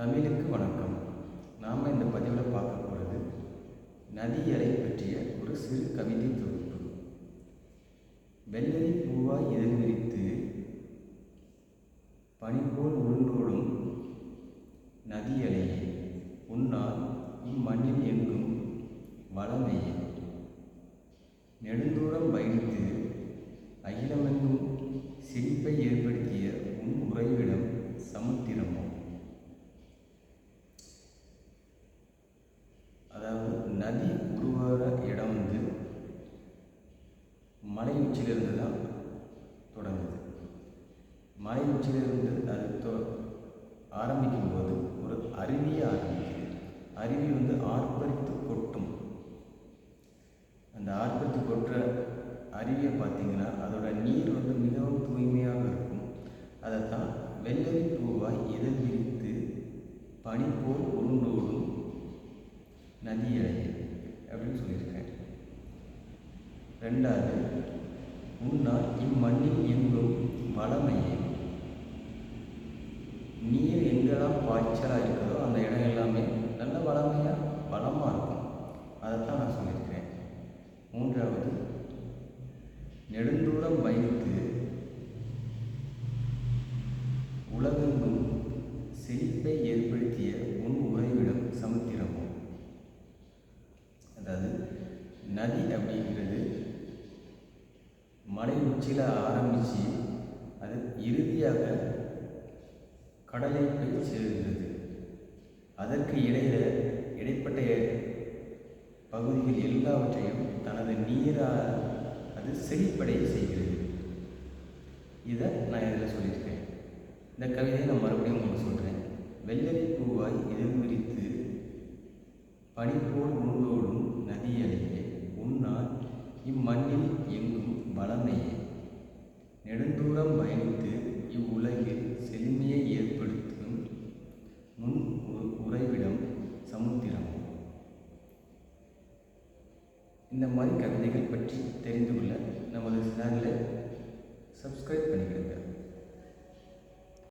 தமிழுக்கு வணக்கம். நாம் இந்த பதிவில் பார்க்க போகிறது நதியலை பற்றிய ஒரு சிறு கவிதை தொகுப்பு. வெள்ளரி பூவாய் இதழ் விரித்து பனிபோல் உருண்டோடும் நதியலையே உன்னால் இம்மண்ணில் எங்கும் வளமையே. நெடுந்தூரம் பயணித்து அகிலமெங்கும் சிரிப்பை ஏற்படுத்திய நதி உருவாகிற இடம் வந்து மலை உச்சியிலிருந்து தான் தொடங்குது. மலை உச்சியிலிருந்து அது தொ ஆரம்பிக்கும் போது ஒரு அருவியை ஆரம்பிக்குது. அருவி வந்து ஆர்ப்பரித்து கொட்டும். அந்த ஆர்ப்பரித்து கொட்டுற அருவியை பார்த்தீங்கன்னா அதோட நீர் வந்து மிகவும் தூய்மையாக இருக்கும். அதை தான் வெள்ளரி பூவாய் இதழ் விரித்து பனிப்போல் உருண்டோடும் நதியலை அப்படின்னு சொல்லியிருக்கேன் ரெண்டாவது உன்னால் இம்மண்ணில் எங்கும் வளமையே நீர் எங்கெல்லாம் பாய்ச்சலாக இருக்கிறதோ அந்த இடம் எல்லாமே நல்ல வளமையாக வளமாக இருக்கும். அதைத்தான் நான் சொல்லியிருக்கிறேன். மூன்றாவது நெடுந்தூரம் பயணித்து மலை உச்சியில் ஆரம்பித்து அது இறுதியாக கடலை போய் சேருகிறது. அதற்கு இடையில இடைப்பட்ட பகுதிகள் எல்லாவற்றையும் தனது நீரால் அது செழிப்படைய செய்கிறது. இதை நான் இதில் சொல்லியிருக்கேன். இந்த கவிதையை நான் மறுபடியும் உங்களுக்கு சொல்கிறேன் வெள்ளரி பூவாய் இதழ் பனிப்போல் உருண்டோடும் நதியலையே உன்னால் இம்மண்ணில் எங்கும் வளமையே நெடுந்தூரம் பயணித்து இவ்வுலகில் செழுமையை ஏற்படுத்தும் முன் உ- உறைவிடம் சமுத்திரம் இந்த மாதிரி கவிதைகள் பற்றி தெரிந்து கொள்ள நமது சேனலை சப்ஸ்கிரைப் பண்ணிக்கிறேன்